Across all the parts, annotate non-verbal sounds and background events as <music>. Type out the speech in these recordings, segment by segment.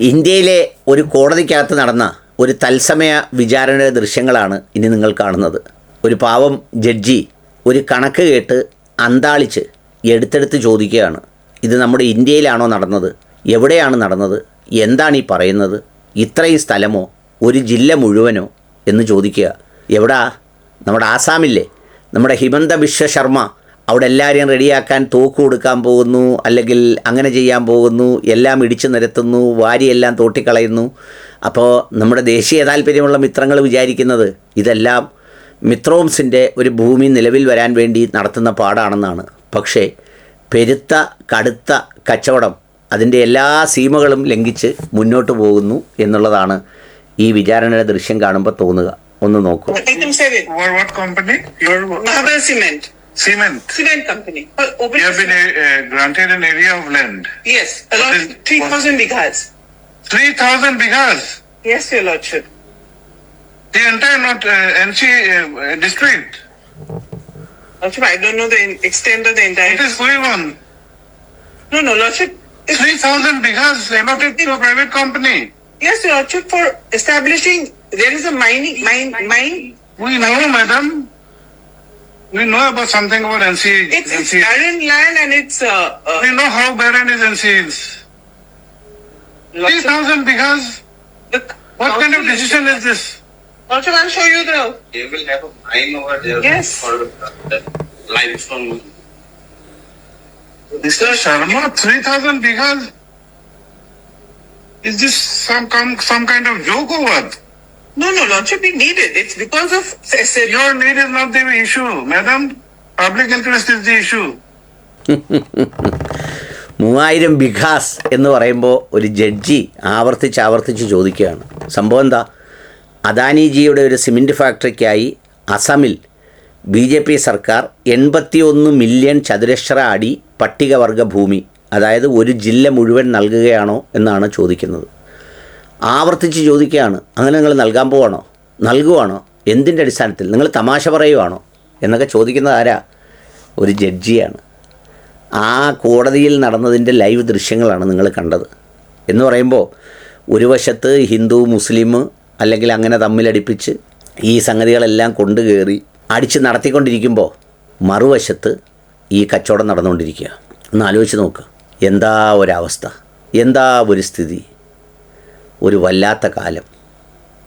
ഇന്ത്യയിലെ ഒരു കോടതിക്കകത്ത് നടന്ന ഒരു തത്സമയ വിചാരണയുടെ ദൃശ്യങ്ങളാണ് ഇനി നിങ്ങൾ കാണുന്നത്. ഒരു പാവം ജഡ്ജി ഒരു കണക്ക് കേട്ട് അന്താളിച്ച് എടുത്തെടുത്ത് ചോദിക്കുകയാണ്. ഇത് നമ്മുടെ ഇന്ത്യയിലാണോ നടന്നത്? എവിടെയാണ് നടന്നത്? എന്താണ് ഈ പറയുന്നത്? ഇത്രയും സ്ഥലമോ? ഒരു ജില്ല മുഴുവനോ? എന്ന് ചോദിക്കുക. എവിടാ? നമ്മുടെ ആസാമില്ലേ? നമ്മുടെ ഹിമന്ത ബിശ്വ ശർമ്മ അവിടെ എല്ലാവരെയും റെഡിയാക്കാൻ തോക്ക് കൊടുക്കാൻ പോകുന്നു അല്ലെങ്കിൽ അങ്ങനെ ചെയ്യാൻ പോകുന്നു എല്ലാം ഇടിച്ചു നിരത്തുന്നു വാരിയെല്ലാം തോട്ടിക്കളയുന്നു. അപ്പോൾ നമ്മുടെ ദേശീയ താല്പര്യമുള്ള മിത്രങ്ങൾ വിചാരിക്കുന്നത് ഇതെല്ലാം മിത്രോംസിന്റെ ഒരു ഭൂമി നിലവിൽ വരാൻ വേണ്ടി നടത്തുന്ന പാടാണെന്നാണ്. പക്ഷേ പെരുത്ത കടുത്ത കച്ചവടം അതിന്റെ എല്ലാ സീമകളും ലംഘിച്ച് മുന്നോട്ട് പോകുന്നു എന്നുള്ളതാണ് ഈ വിചാരണയുടെ ദൃശ്യം കാണുമ്പോൾ തോന്നുക. ഒന്ന് നോക്കൂ. Item seven, What, what company? Cement, cement. company. Uh, open You have been uh, uh, granted an area of land. Yes, around three thousand bighas. 3,000 bighas. Yes, your lordship. The entire not uh, NC uh, district. Lordship, I don't know the extent of the entire. What is going on? No, no, lordship. it's- 3,000 bighas allotted to a private company. Yes, your lordship, for establishing, there is a mining, mine, mine. We know, madam. We know about something about NC. It's, it's NC. barren land and it's, uh, uh, We know how barren is NC is. lordship, 3,000 bighas. the What kind of decision is this? Lordship, I'll show you the, They will have a mine over there Yes. for the limestone. Mr. Sharma, 3,000 bighas? Is this some, some, some kind of joke or what? No, no, not we be needed. It's because of, said, Your need is not the issue, madam. Public interest is the issue. <laughs> മൂവായിരം ബിഖാസ് എന്ന് പറയുമ്പോൾ ഒരു judge ആവർത്തിച്ച് ആവർത്തിച്ച് ചോദിക്കുകയാണ് സംഭവം എന്താ അദാനിജിയുടെ ഒരു സിമെന്റ് ഫാക്ടറിക്കായി അസമിൽ ബി ജെ പി സർക്കാർ എൺപത്തിയൊന്ന് മില്യൺ ചതുരശ്ര അടി പട്ടികവർഗ ഭൂമി അതായത് ഒരു ജില്ല മുഴുവൻ നൽകുകയാണോ എന്നാണ് ചോദിക്കുന്നത് ആവർത്തിച്ച് ചോദിക്കുകയാണ് അങ്ങനെ നിങ്ങൾ നൽകാൻ പോവാണോ? നൽകുവാണോ? എന്തിന്റെ അടിസ്ഥാനത്തിൽ? നിങ്ങൾ തമാശ പറയുവാണോ? എന്നൊക്കെ ചോദിക്കുന്നത് ആരാ? ഒരു ജഡ്ജിയാണ്. ആ കോടതിയിൽ നടന്നതിന്റെ ലൈവ് ദൃശ്യങ്ങളാണ് നിങ്ങൾ കണ്ടത്. എന്ന് പറയുമ്പോൾ ഒരു വശത്ത് ഹിന്ദു മുസ്ലിം അല്ലെങ്കിൽ അങ്ങനെ തമ്മിലടിപ്പിച്ച് ഈ സംഗതികളെല്ലാം കൊണ്ടു കയറി അടിച്ച് നടത്തിക്കൊണ്ടിരിക്കുമ്പോൾ മറുവശത്ത് ഈ കച്ചവടം നടന്നുകൊണ്ടിരിക്കുക. ഒന്ന് ആലോചിച്ച് നോക്ക്. എന്താ ഒരവസ്ഥ? എന്താ ഒരു സ്ഥിതി? ഒരു വല്ലാത്ത കാലം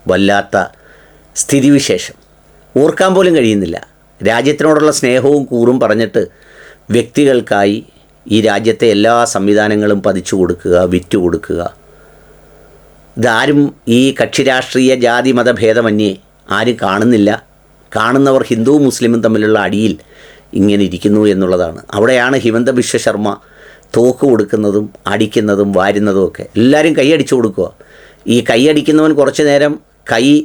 വല്ലാത്ത സ്ഥിതിവിശേഷം. ഓർക്കാൻ പോലും കഴിയുന്നില്ല. രാജ്യത്തിനോടുള്ള സ്നേഹവും കൂറും പറഞ്ഞിട്ട് വ്യക്തികൾക്കായി ഈ രാജ്യത്തെ എല്ലാ സംവിധാനങ്ങളും പതിച്ചു കൊടുക്കുക വിറ്റു കൊടുക്കുക. ഇതാരും ഈ കക്ഷി രാഷ്ട്രീയ ജാതി മതഭേദമന്യേ ആരും കാണുന്നില്ല. കാണുന്നവർ ഹിന്ദുവും മുസ്ലിമും തമ്മിലുള്ള അടിയിൽ ഇങ്ങനെ ഇരിക്കുന്നു എന്നുള്ളതാണ്. അവിടെയാണ് ഹിമന്ത ബിശ്വ ശർമ്മ തോക്ക് കൊടുക്കുന്നതും അടിക്കുന്നതും വാരുന്നതും ഒക്കെ. എല്ലാവരും കൈയടിച്ചു കൊടുക്കുക. ഈ കൈയടിക്കുന്നവൻ കുറച്ച് നേരം കൈ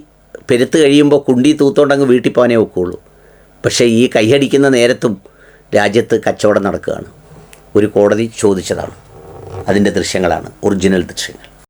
പെരുത്ത് കഴിയുമ്പോൾ കുണ്ടി തൂത്തോണ്ടങ്ങ് വീട്ടിൽ പോകാനേ ഒക്കുള്ളൂ പക്ഷേ ഈ കൈയടിക്കുന്ന നേരത്തും രാജ്യത്ത് കച്ചവടം നടക്കുകയാണ്. ഒരു കോടതി ചോദിച്ചതാണ്. അതിന്റെ ദൃശ്യങ്ങളാണ്. ഒറിജിനൽ ദൃശ്യങ്ങൾ.